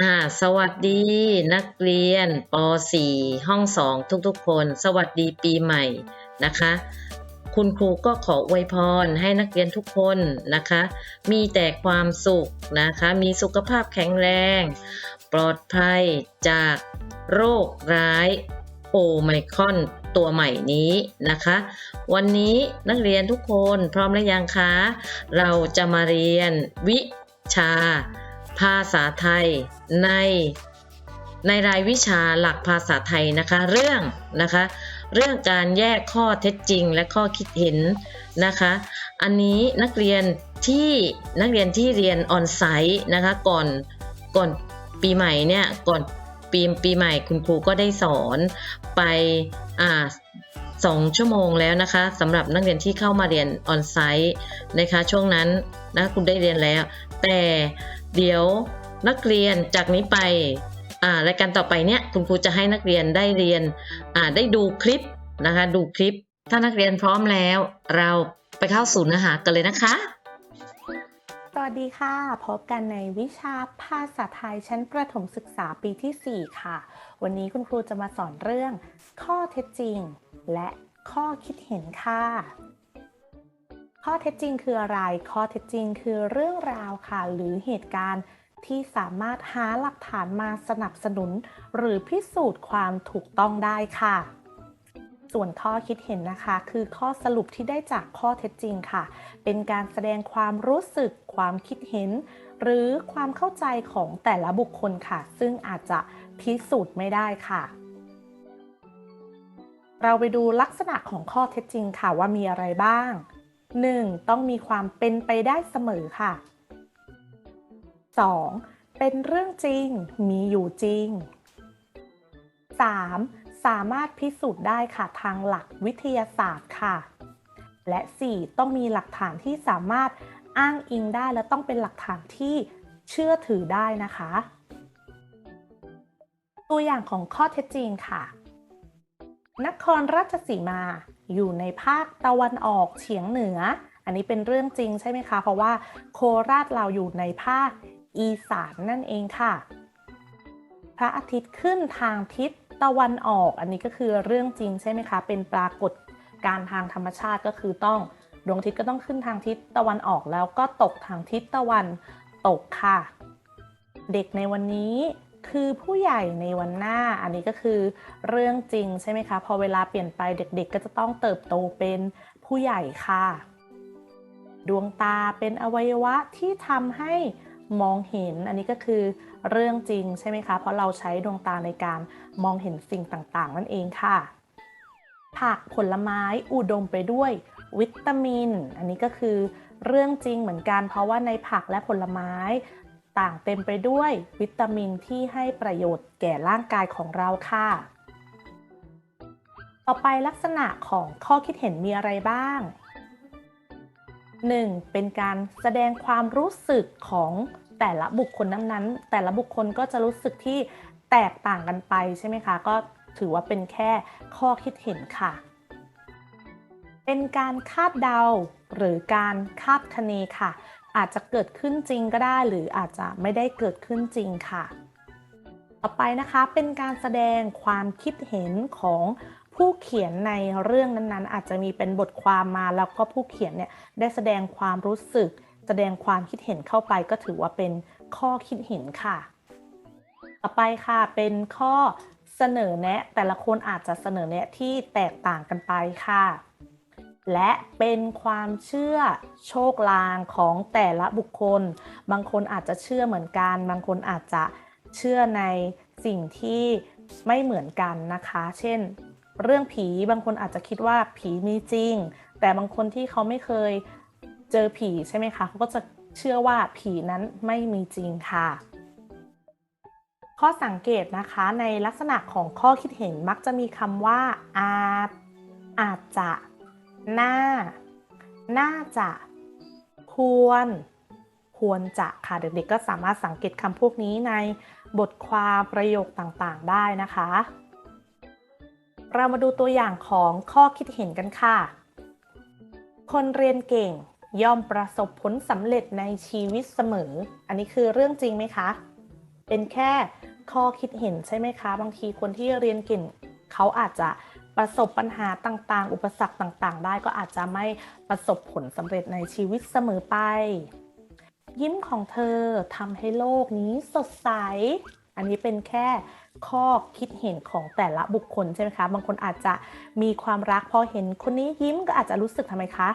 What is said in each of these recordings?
อ่า สวัสดีนักเรียนป .4 ห้อง2ทุกๆ คน สวัสดีปีใหม่นะคะ คุณครูก็ขออวยพรให้นักเรียนทุกคนนะคะ มีแต่ความสุขนะคะ มีสุขภาพแข็งแรง ปลอดภัยจากโรคร้ายโอไมครอนตัวใหม่นี้นะคะ วันนี้นักเรียนทุกคนพร้อมหรือยังคะ เราจะมาเรียนวิชา ภาษาไทยในในรายวิชาหลักภาษาไทยนะคะเรื่องนะคะเรื่องการแยกข้อเท็จจริงและข้อคิดเห็นนะคะ อันนี้นักเรียนที่นักเรียนที่เรียนออนไซต์นะคะก่อนก่อนปีใหม่เนี่ยก่อนปีปีใหม่คุณครูก็ได้สอนไปอ่าสองชั่วโมงแล้วนะคะสำหรับนักเรียนที่เข้ามาเรียนออนไซต์นะคะช่วงนั้นนะคุณได้เรียนแล้ว แต่ เดี๋ยวนักเรียนจากนี้ไปรายการต่อไปเนี่ยคุณครูจะให้นักเรียนได้เรียนได้ดูคลิปนะคะ ดูคลิป ถ้านักเรียนพร้อมแล้ว เราไปเข้าสู่เนื้อหากันเลยนะคะ สวัสดีค่ะ พบกันในวิชาภาษาไทยชั้นประถมศึกษาปีที่ 4 ค่ะ วันนี้คุณครูจะมาสอนเรื่อง ข้อเท็จจริง และข้อคิดเห็นค่ะ ข้อเท็จจริงคืออะไร ข้อเท็จจริงคือเรื่องราวค่ะ หรือเหตุการณ์ที่สามารถหาหลักฐานมาสนับสนุน หรือพิสูจน์ความถูกต้องได้ค่ะ ส่วนข้อคิดเห็นนะคะ คือข้อสรุปที่ได้จากข้อเท็จจริงค่ะ เป็นการแสดงความรู้สึก ความคิดเห็น หรือความเข้าใจของแต่ละบุคคลค่ะ ซึ่งอาจจะพิสูจน์ไม่ได้ค่ะ เราไปดูลักษณะของข้อเท็จจริงค่ะว่ามีอะไรบ้าง 1. ต้องมีความเป็นไปได้เสมอค่ะ 2. เป็นเรื่องจริง มีอยู่จริง 3. สามารถพิสูจน์ได้ค่ะทางหลักวิทยาศาสตร์ค่ะ และ 4. ต้องมีหลักฐานที่สามารถอ้างอิงได้และต้องเป็นหลักฐานที่เชื่อถือได้นะคะ ตัวอย่างของข้อเท็จจริงค่ะ นครราชสีมา อยู่ในภาคตะวันออกเฉียงเหนือ อันนี้เป็นเรื่องจริงใช่ไหมคะ เพราะว่าโคราชเราอยู่ในภาคอีสานนั่นเองค่ะ พระอาทิตย์ขึ้นทางทิศตะวันออก อันนี้ก็คือเรื่องจริงใช่ไหมคะ เป็นปรากฏการทางธรรมชาติก็คือต้องดวงอาทิตย์ก็ต้องขึ้นทางทิศตะวันออกแล้วก็ตกทางทิศตะวันตกค่ะ เด็กในวันนี้ คือผู้ใหญ่ในวันหน้าอันนี้ก็คือเรื่องจริงใช่ไหมคะ พอเวลาเปลี่ยนไปเด็กๆ ก็จะต้องเติบโตเป็นผู้ใหญ่ค่ะ ดวงตาเป็นอวัยวะที่ทำให้มองเห็น อันนี้ก็คือเรื่องจริงใช่ไหมคะ เพราะเราใช้ดวงตาในการมองเห็นสิ่งต่างๆ นั่นเองค่ะ ผักผลไม้อุดมไปด้วยวิตามิน อันนี้ก็คือเรื่องจริงเหมือนกัน เพราะว่าในผักและผลไม้ ต่างเต็มไปด้วยวิตามินที่ให้ประโยชน์แก่ร่างกายของเราค่ะ ต่อไปลักษณะของข้อคิดเห็นมีอะไรบ้าง 1. เป็นการแสดงความรู้สึกของแต่ละบุคคลนั้นๆ แต่ละบุคคลก็จะรู้สึกที่แตกต่างกันไปใช่ไหมคะ ก็ถือว่าเป็นแค่ข้อคิดเห็นค่ะ เป็นการคาดเดาหรือการคาดคะเนค่ะ อาจจะเกิดขึ้นจริงก็ได้ หรืออาจจะไม่ได้เกิดขึ้นจริงค่ะ ต่อไปนะคะเป็นการแสดงความคิดเห็นของผู้เขียนในเรื่องนั้นๆ อาจจะมีเป็นบทความมาแล้วก็ผู้เขียนเนี่ยได้แสดงความรู้สึก แสดงความคิดเห็นเข้าไปก็ถือว่าเป็นข้อคิดเห็นค่ะ ต่อไปค่ะเป็นข้อเสนอแนะแต่ละคนอาจจะเสนอแนะที่แตกต่างกันไปค่ะ และเป็นความเชื่อโชคลางของแต่ละบุคคล บางคนอาจจะเชื่อเหมือนกัน บางคนอาจจะเชื่อในสิ่งที่ไม่เหมือนกันนะคะ เช่น เรื่องผีบางคนอาจจะคิดว่าผีมีจริง แต่บางคนที่เขาไม่เคยเจอผีใช่ไหมคะเขาก็จะเชื่อว่าผีนั้นไม่มีจริงค่ะข้อสังเกตนะคะในลักษณะของข้อคิดเห็นมักจะมีคำว่าอาจอาจจะ น่าน่าจะ ควร ควรจะค่ะ เด็กๆก็สามารถสังเกตคำพวกนี้ในบทความประโยคต่างๆ ได้นะคะ เรามาดูตัวอย่างของข้อคิดเห็นกันค่ะ คนเรียนเก่งย่อมประสบผลสำเร็จในชีวิตเสมอ อันนี้คือเรื่องจริงไหมคะ เป็นแค่ข้อคิดเห็นใช่ไหมคะ บางทีคนที่เรียนเก่งเขาอาจจะ ประสบปัญหาต่างๆ อุปสรรคต่างๆ ได้ก็อาจจะไม่ประสบผลสำเร็จในชีวิตเสมอไป ยิ้มของเธอทำให้โลกนี้สดใส อันนี้เป็นแค่ข้อคิดเห็นของแต่ละบุคคลใช่ไหมคะ บางคนอาจจะมีความรักพอเห็นคนนี้ยิ้มก็อาจจะรู้สึกทำไมคะ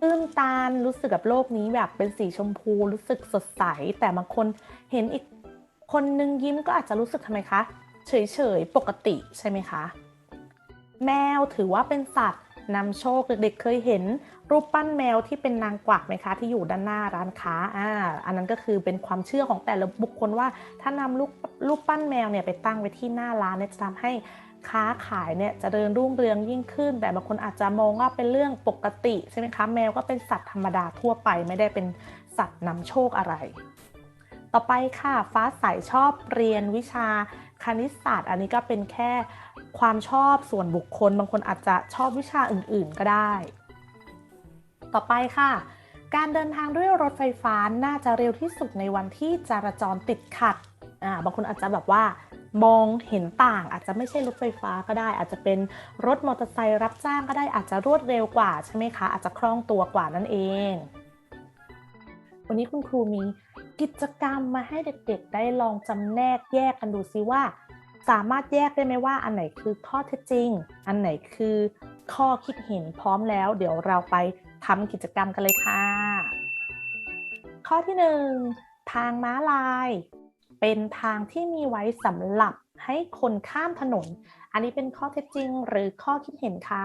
ตื้นตานรู้สึกกับโลกนี้แบบเป็นสีชมพู รู้สึกสดใส แต่บางคนเห็นอีกคนนึงยิ้มก็อาจจะรู้สึกทำไมคะ เฉยๆ ปกติใช่ไหมคะ แมวถือว่าเป็นสัตว์นำโชคเด็กๆเคยเห็น รูปปั้นแมวที่เป็นนางกวักไหมคะ ที่อยู่ด้านหน้าร้านค้าอ่าอันนั้นก็คือเป็นความเชื่อของแต่ละบุคคลว่า ถ้านำรูปรูปปั้นแมวเนี่ยไปตั้งไว้ที่หน้าร้านเนี่ยจะทำให้ค้าขายเนี่ยจะเจริญรุ่งเรืองยิ่งขึ้น แต่บางคนอาจจะมองว่าเป็นเรื่องปกติใช่ไหมคะแมวก็เป็นสัตว์ธรรมดาทั่วไปไม่ได้เป็นสัตว์นำโชคอะไร ต่อไปค่ะฟ้าใสชอบเรียนวิชาคณิตศาสตร์ อันนี้ก็เป็นแค่ ความชอบส่วนบุคคล บางคนอาจจะชอบวิชาอื่น ๆ ก็ได้ ต่อไปค่ะ การเดินทางด้วยรถไฟฟ้าน่าจะเร็วที่สุดในวันที่จราจรติดขัดอ่าบางคนอาจจะแบบว่ามองเห็นต่างอาจจะไม่ใช่รถไฟฟ้าก็ได้ อาจจะเป็นรถมอเตอร์ไซค์รับจ้างก็ได้อาจจะรวดเร็วกว่าใช่ไหมคะ อาจจะคล่องตัวกว่านั่นเอง วันนี้คุณครูมีกิจกรรมมาให้เด็กๆ ได้ลองจำแนกแยกกันดูซิว่า สามารถแยกได้ไหมว่าอันไหนคือข้อเท็จจริง อันไหนคือข้อคิดเห็นพร้อมแล้ว เดี๋ยวเราไปทำกิจกรรมกันเลยค่ะ ข้อที่1ทางม้าลาย เป็นทางที่มีไว้สำหรับให้คนข้ามถนน อันนี้เป็นข้อเท็จจริงหรือข้อคิดเห็นคะ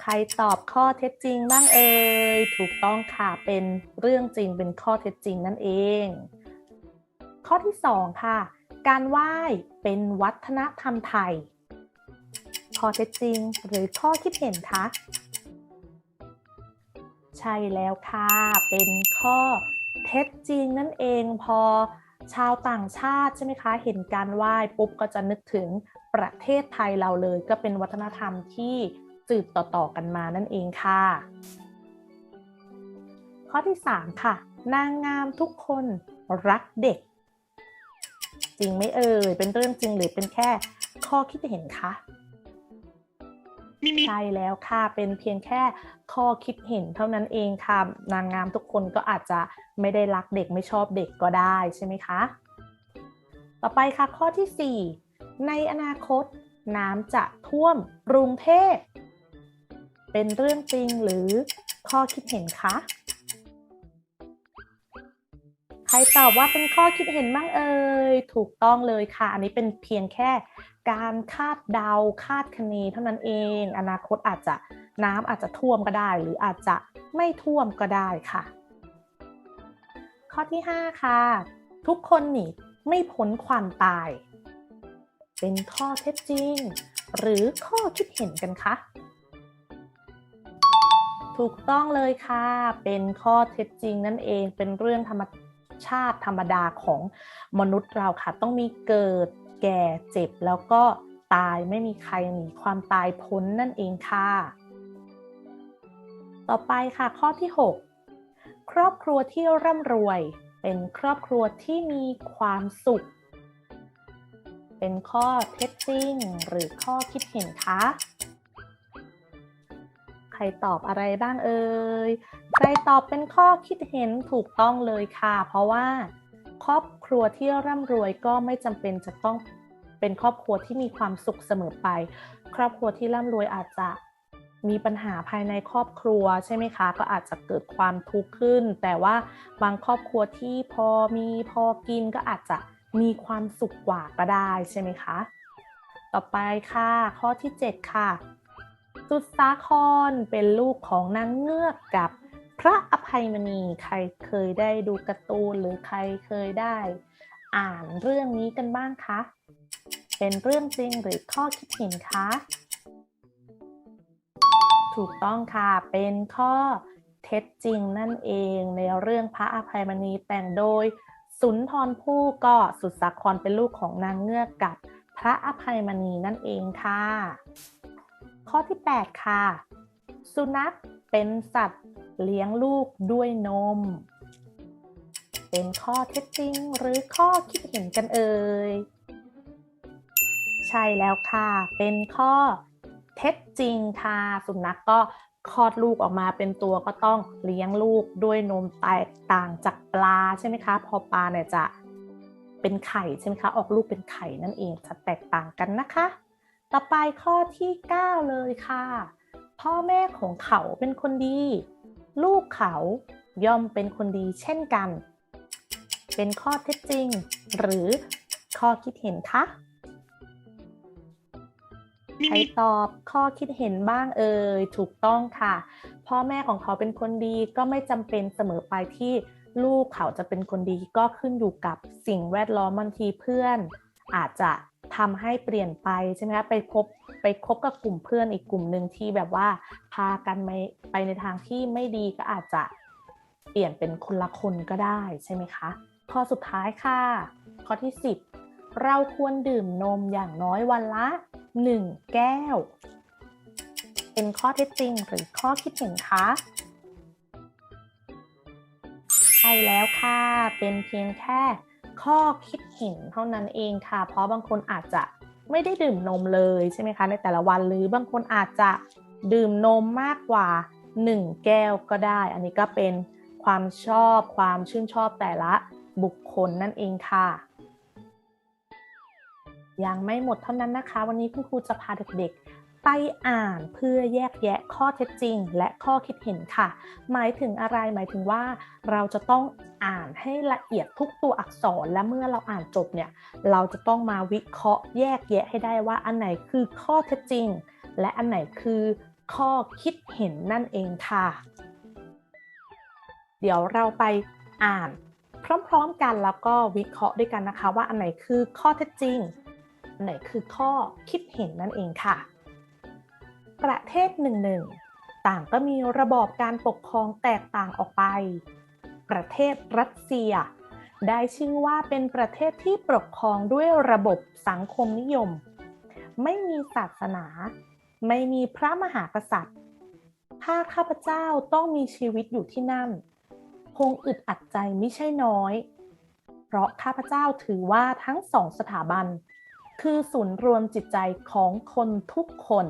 ใครตอบข้อเท็จจริงบ้างเอ่ย ถูกต้องค่ะ เป็นเรื่องจริงเป็นข้อเท็จจริงนั่นเอง ข้อที่ 2 ค่ะ การไหว้เป็นวัฒนธรรมไทย ข้อเท็จจริงหรือข้อคิดเห็นคะใช่แล้วค่ะ เป็นข้อเท็จจริงนั่นเองพอชาวต่างชาติใช่ไหมคะ เห็นการไหว้ปุ๊บก็จะนึกถึงประเทศไทยเราเลย ก็เป็นวัฒนธรรมที่สืบต่อๆกันมานั่นเองค่ะ ข้อที่ 3 ค่ะ นางงามทุกคนรักเด็ก จริงไหมเอ่ย เป็นเรื่องจริงหรือเป็นแค่ข้อคิดเห็นคะใช่แล้วค่ะเป็นเพียงแค่ข้อคิดเห็นเท่านั้นเองค่ะนางงามทุกคนก็อาจจะไม่ได้รักเด็กไม่ชอบเด็กก็ได้ใช่ไหมคะ ต่อไปค่ะข้อที่ 4 ในอนาคต น้ำจะท่วมกรุงเทพเป็นเรื่องจริงหรือข้อคิดเห็นคะ ใครตอบว่าเป็นข้อคิดเห็นบ้างเอ่ยถูกต้องเลยค่ะ อันนี้เป็นเพียงแค่การคาดเดาคาดคะเนเท่านั้นเอง อนาคตอาจจะน้ำอาจจะท่วมก็ได้ หรืออาจจะไม่ท่วมก็ได้ค่ะ ข้อที่ 5 ค่ะ ทุกคนหนีไม่พ้นความตาย เป็นข้อเท็จจริง หรือข้อคิดเห็นกันคะถูกต้องเลยค่ะ เป็นข้อเท็จจริงนั่นเอง เป็นเรื่องธรรม ชาติธรรมดาของมนุษย์เราค่ะ ต้องมีเกิดแก่เจ็บแล้วก็ตายไม่มีใครหนีความตายพ้นนั่นเองค่ะ ต่อไปค่ะข้อที่ 6 ครอบครัวที่ร่ำรวย เป็นครอบครัวที่มีความสุข เป็นข้อเท็จจริงหรือข้อคิดเห็นคะ รตอบอะไรบ้างเอ่ยใครตอบเป็นข้อคิดเห็นถูกต้องเลยค่ะ เพราะว่า ครอบครัวที่ร่ำรวยก็ไม่จำเป็นจะต้องเป็นครอบครัวที่มีความสุขเสมอไป ครอบครัวที่ร่ำรวยอาจจะมีปัญหาภายในครอบครัวใช่ไหมคะ ก็อาจจะเกิดความทุกข์ขึ้น แต่ว่าบางครอบครัวที่พอมีพอกินก็อาจจะมีความสุขกว่าก็ได้ใช่ไหมคะ ต่อไปค่ะ ข้อที่ 7 ค่ะ สุดสาครเป็นลูกของนางเงือกกับพระอภัยมณีใครเคยได้ดูการ์ตูนหรือใครเคยได้ อ่านเรื่องนี้กันบ้างคะ เป็นเรื่องจริงหรือข้อคิดเห็นคะ ถูกต้องค่ะ เป็นข้อเท็จจริงนั่นเองในเรื่องพระอภัยมณีแต่งโดย สุนทรภู่ก็สุดสาครเป็นลูกของนางเงือกกับพระอภัยมณีนั่นเองค่ะ ข้อที่ 8 ค่ะ สุนัขเป็นสัตว์เลี้ยงลูกด้วยนม เป็นข้อเท็จจริงหรือข้อคิดเห็นกันเอ่ย ใช่แล้วค่ะ เป็นข้อเท็จจริงค่ะ สุนัขก็คลอดลูกออกมาเป็นตัวก็ต้องเลี้ยงลูกด้วยนมแตกต่างจากปลาใช่ไหมคะ พอปลาเนี่ยจะเป็นไข่ใช่ไหมคะ ออกลูกเป็นไข่นั่นเองจะแตกต่างกันนะคะ ต่อไปข้อที่ 9 เลยค่ะ พ่อแม่ของเขาเป็นคนดี ลูกเขาย่อมเป็นคนดีเช่นกัน เป็นข้อเท็จจริง หรือข้อคิดเห็นคะใครตอบข้อคิดเห็นบ้างเอ่ยถูกต้องค่ะ พ่อแม่ของเขาเป็นคนดีก็ไม่จำเป็นเสมอไปที่ลูกเขาจะเป็นคนดีก็ขึ้นอยู่กับสิ่งแวดล้อมบางทีเพื่อน อาจจะ ทำให้เปลี่ยนไปใช่ไหมคะไปพบไปคบกับกลุ่มเพื่อนอีกกลุ่มหนึ่งที่แบบว่าพากันไปไปในทางที่ไม่ดีก็อาจจะเปลี่ยนเป็นคนละคนก็ได้ใช่ไหมคะ ข้อสุดท้ายค่ะ ข้อที่ 10 เราควรดื่มนมอย่างน้อยวันละ 1 แก้ว เป็นข้อเท็จจริงหรือข้อคิดเห็นคะใช่แล้วค่ะ เป็นเพียงแค่ ข้อคิดเห็นเท่านั้นเองค่ะ เพราะบางคนอาจจะไม่ได้ดื่มนมเลยใช่ไหมคะ ในแต่ละวันหรือบางคนอาจจะดื่มนมมากกว่า 1 แก้วก็ได้ อันนี้ก็เป็นความชอบความชื่นชอบแต่ละบุคคลนั่นเองค่ะ ยังไม่หมดเท่านั้นนะคะ วันนี้คุณครูจะพาเด็กๆ ไปอ่านเพื่อแยกแยะข้อเท็จจริง และข้อคิดเห็นค่ะ หมายถึงอะไรหมายถึงว่าเราจะต้องอ่านให้ละเอียดทุกตัวอักษรและเมื่อเราอ่านจบเนี่ยเราจะต้องมาวิเคราะห์แยกแยะให้ได้ว่าอันไหนคือข้อเท็จจริง และอันไหนคือข้อคิดเห็นนั่นเองค่ะ เดี๋ยวเราไปอ่าน พร้อมๆกันแล้วก็วิเคราะห์ด้วยกันนะคะ ว่าอันไหนคือข้อเท็จจริง อันไหนคือข้อคิดเห็นนั่นเองค่ะ ประเทศหนึ่งหนึ่งต่างก็มีระบอบการปกครองแตกต่างออกไป ประเทศรัสเซีย ได้ชื่อว่าเป็นประเทศที่ปกครองด้วยระบบสังคมนิยม ไม่มีศาสนา ไม่มีพระมหากษัตริย์ ถ้าข้าพเจ้าต้องมีชีวิตอยู่ที่นั่น คงอึดอัดใจไม่ใช่น้อย เพราะข้าพเจ้าถือว่าทั้งสองสถาบัน คือศูนย์รวมจิตใจของคนทุกคน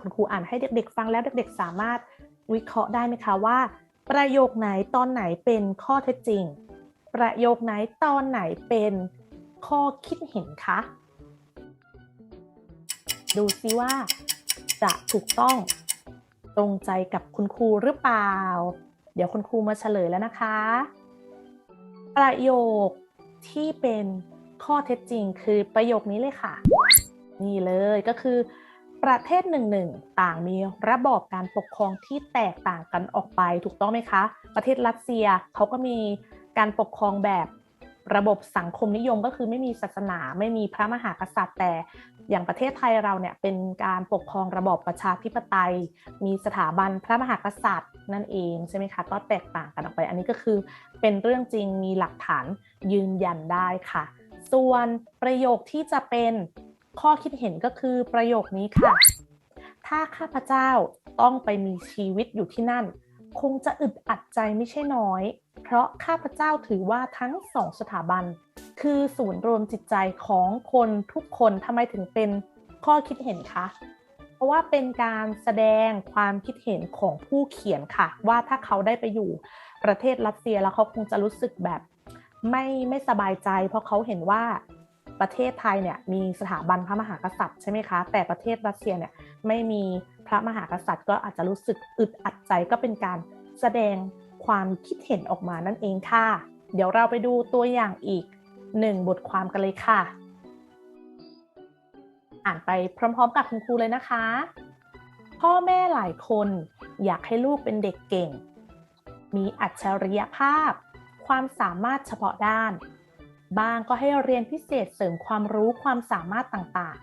คุณครูอ่านให้เด็ก ๆ ฟังแล้วเด็ก ๆ สามารถวิเคราะห์ได้ไหมคะว่า ประโยคไหนตอนไหนเป็นข้อเท็จจริง ประโยคไหนตอนไหนเป็นข้อคิดเห็นคะดูซิว่า จะถูกต้องตรงใจกับคุณครูหรือเปล่า เดี๋ยวคุณครูมาเฉลยแล้วนะคะ ประโยคที่เป็นข้อเท็จจริงคือประโยคนี้เลยค่ะ นี่เลยก็คือ ประเทศหนึ่งหนึ่งต่างมีระบอบการปกครองที่แตกต่างกันออกไปถูกต้องไหมคะ ประเทศรัสเซียเขาก็มีการปกครองแบบระบบสังคมนิยมก็คือไม่มีศาสนาไม่มีพระมหากษัตริย์ แต่อย่างประเทศไทยเราเนี่ยเป็นการปกครองระบอบประชาธิปไตย มีสถาบันพระมหากษัตริย์นั่นเองใช่ไหมคะก็แตกต่างกันออกไป อันนี้ก็คือเป็นเรื่องจริงมีหลักฐานยืนยันได้ค่ะ ส่วนประโยคที่จะเป็น ข้อคิดเห็นก็คือประโยคนี้ค่ะ ถ้าข้าพเจ้าต้องไปมีชีวิตอยู่ที่นั่น คงจะอึดอัดใจไม่ใช่น้อย เพราะข้าพเจ้าถือว่าทั้งสองสถาบัน คือศูนย์รวมจิตใจของคนทุกคนทำไมถึงเป็นข้อคิดเห็นคะเพราะว่าเป็นการแสดงความคิดเห็นของผู้เขียนค่ะ ว่าถ้าเขาได้ไปอยู่ประเทศรัสเซียแล้วเขาคงจะรู้สึกแบบไม่ไม่สบายใจ เพราะเขาเห็นว่า ประเทศไทยเนี่ยมีสถาบันพระมหากษัตริย์ใช่ไหมคะ แต่ประเทศรัสเซียเนี่ยไม่มีพระมหากษัตริย์ก็อาจจะรู้สึกอึดอัดใจก็เป็นการแสดงความคิดเห็นออกมานั่นเองค่ะ เดี๋ยวเราไปดูตัวอย่างอีกหนึ่งบทความกันเลยค่ะ อ่านไปพร้อมๆ กับคุณครูเลยนะคะ พ่อแม่หลายคนอยากให้ลูกเป็นเด็กเก่ง มีอัจฉริยภาพ ความสามารถเฉพาะด้าน บางก็ให้เรียนพิเศษเสริมความรู้ความสามารถต่าง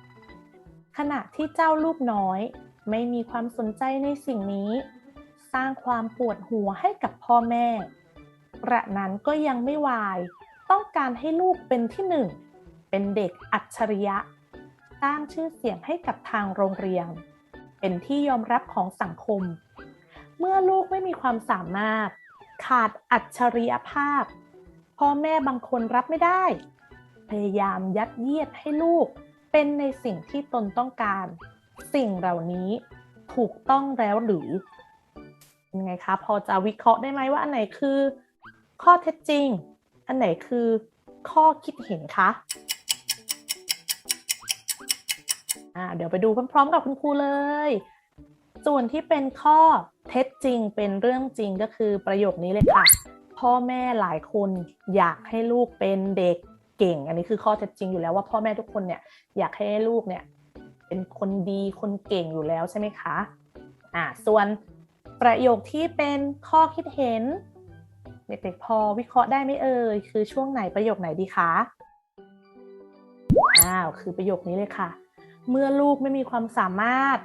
ๆ ขณะที่เจ้าลูกน้อย ไม่มีความสนใจในสิ่งนี้ สร้างความปวดหัวให้กับพ่อแม่กระนั้นก็ยังไม่วาย ต้องการให้ลูกเป็นที่หนึ่ง เป็นเด็กอัจฉริยะ สร้างชื่อเสียงให้กับทางโรงเรียน เป็นที่ยอมรับของสังคม เมื่อลูกไม่มีความสามารถ ขาดอัจฉริยภาพ พ่อแม่บางคนรับไม่ได้ พยายามยัดเยียดให้ลูก เป็นในสิ่งที่ตนต้องการ สิ่งเหล่านี้ถูกต้องแล้วหรือยังไงคะพอจะวิเคราะห์ได้ไหมว่าอันไหนคือ ข้อเท็จจริง อันไหนคือข้อคิดเห็นคะอ่าเดี๋ยวไปดูพร้อมๆ กับคุณครูเลย ส่วนที่เป็นข้อเท็จจริงเป็นเรื่องจริงก็คือประโยคนี้เลยค่ะ พ่อแม่หลายคนอยากให้ลูกเป็นเด็กเก่ง อันนี้คือข้อเท็จจริงอยู่แล้วว่าพ่อแม่ทุกคนเนี่ยอยากให้ลูกเนี่ยเป็นคนดีคนเก่งอยู่แล้วใช่ไหมคะอ่าส่วนประโยคที่เป็นข้อคิดเห็นเด็กๆพอวิเคราะห์ได้ไหมเอ่ยคือช่วงไหนประโยคไหนดีคะอ้าวคือประโยคนี้เลยค่ะ เมื่อลูกไม่มีความสามารถ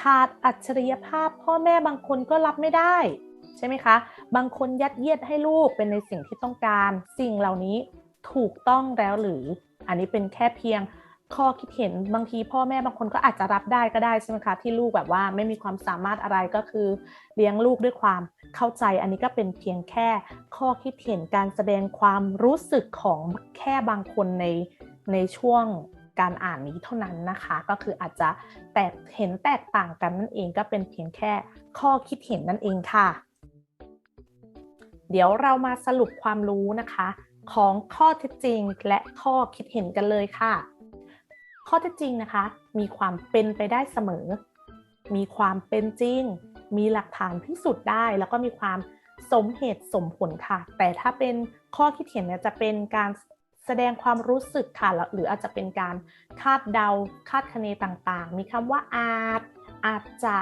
ขาดอัจฉริยภาพ พ่อแม่บางคนก็รับไม่ได้ ใช่ไหมคะ บางคนยัดเยียดให้ลูกเป็นในสิ่งที่ต้องการ สิ่งเหล่านี้ถูกต้องแล้วหรือ อันนี้เป็นแค่เพียงข้อคิดเห็นบางทีพ่อแม่บางคนก็อาจจะรับได้ก็ได้ใช่ไหมคะที่ลูกแบบว่าไม่มีความสามารถอะไรก็คือ เลี้ยงลูกด้วยความเข้าใจ อันนี้ก็เป็นเพียงแค่ข้อคิดเห็นการแสดงความรู้สึกของแค่บางคนในในช่วงการอ่านนี้เท่านั้นนะคะ ก็คืออาจจะแตกเห็นแตกต่างกันนั่นเองก็เป็นเพียงแค่ข้อคิดเห็นนั่นเองค่ะ เดี๋ยวเรามาสรุปความรู้นะคะ ของข้อเท็จจริงและข้อคิดเห็นกันเลยค่ะ ข้อเท็จจริงนะคะ มีความเป็นไปได้เสมอ มีความเป็นจริง มีหลักฐานพิสูจน์ได้ แล้วก็มีความสมเหตุสมผลค่ะ แต่ถ้าเป็นข้อคิดเห็นเนี่ยจะเป็นการแสดงความรู้สึกค่ะ หรืออาจจะเป็นการคาดเดาคาดคะเนต่างๆ มีคำว่าอาจ อาจจะ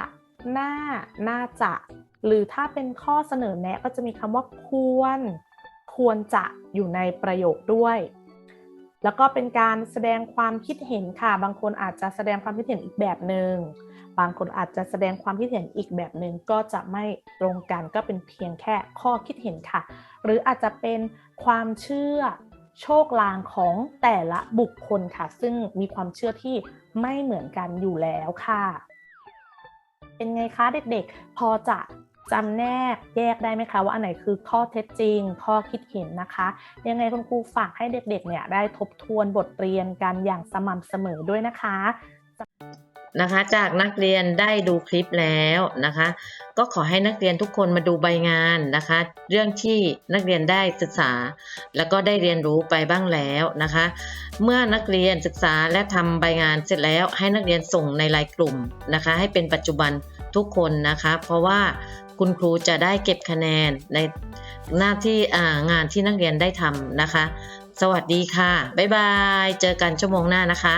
น่า น่าจะ หรือถ้าเป็นข้อเสนอแนะก็จะมีคำว่าควร ควรจะอยู่ในประโยคด้วย แล้วก็เป็นการแสดงความคิดเห็นค่ะ บางคนอาจจะแสดงความคิดเห็นอีกแบบหนึ่งบางคนอาจจะแสดงความคิดเห็นอีกแบบหนึ่งก็จะไม่ตรงกันก็เป็นเพียงแค่ข้อคิดเห็นค่ะ หรืออาจจะเป็นความเชื่อโชคลางของแต่ละบุคคลค่ะ ซึ่งมีความเชื่อที่ไม่เหมือนกันอยู่แล้วค่ะ เป็นไงคะเด็กๆ พอจะ จำแนกแยกได้ไหมคะว่าอันไหนคือข้อเท็จจริง ข้อคิดเห็นนะคะ ยังไงคุณครูฝากให้เด็กๆเนี่ยได้ทบทวนบทเรียนกันอย่างสม่ำเสมอด้วยนะคะนะคะจากนักเรียนได้ดูคลิปแล้วนะคะ ก็ขอให้นักเรียนทุกคนมาดูใบงานนะคะ เรื่องที่นักเรียนได้ศึกษา แล้วก็ได้เรียนรู้ไปบ้างแล้วนะคะ เมื่อนักเรียนศึกษาและทำใบงานเสร็จแล้วให้นักเรียนส่งในไลน์กลุ่มนะคะ ให้เป็นปัจจุบันทุกคนนะคะ เพราะว่า คุณครูจะได้เก็บคะแนนในหน้าที่งานที่นักเรียนได้ทำนะคะ สวัสดีค่ะ บ๊ายบาย เจอกันชั่วโมงหน้านะคะ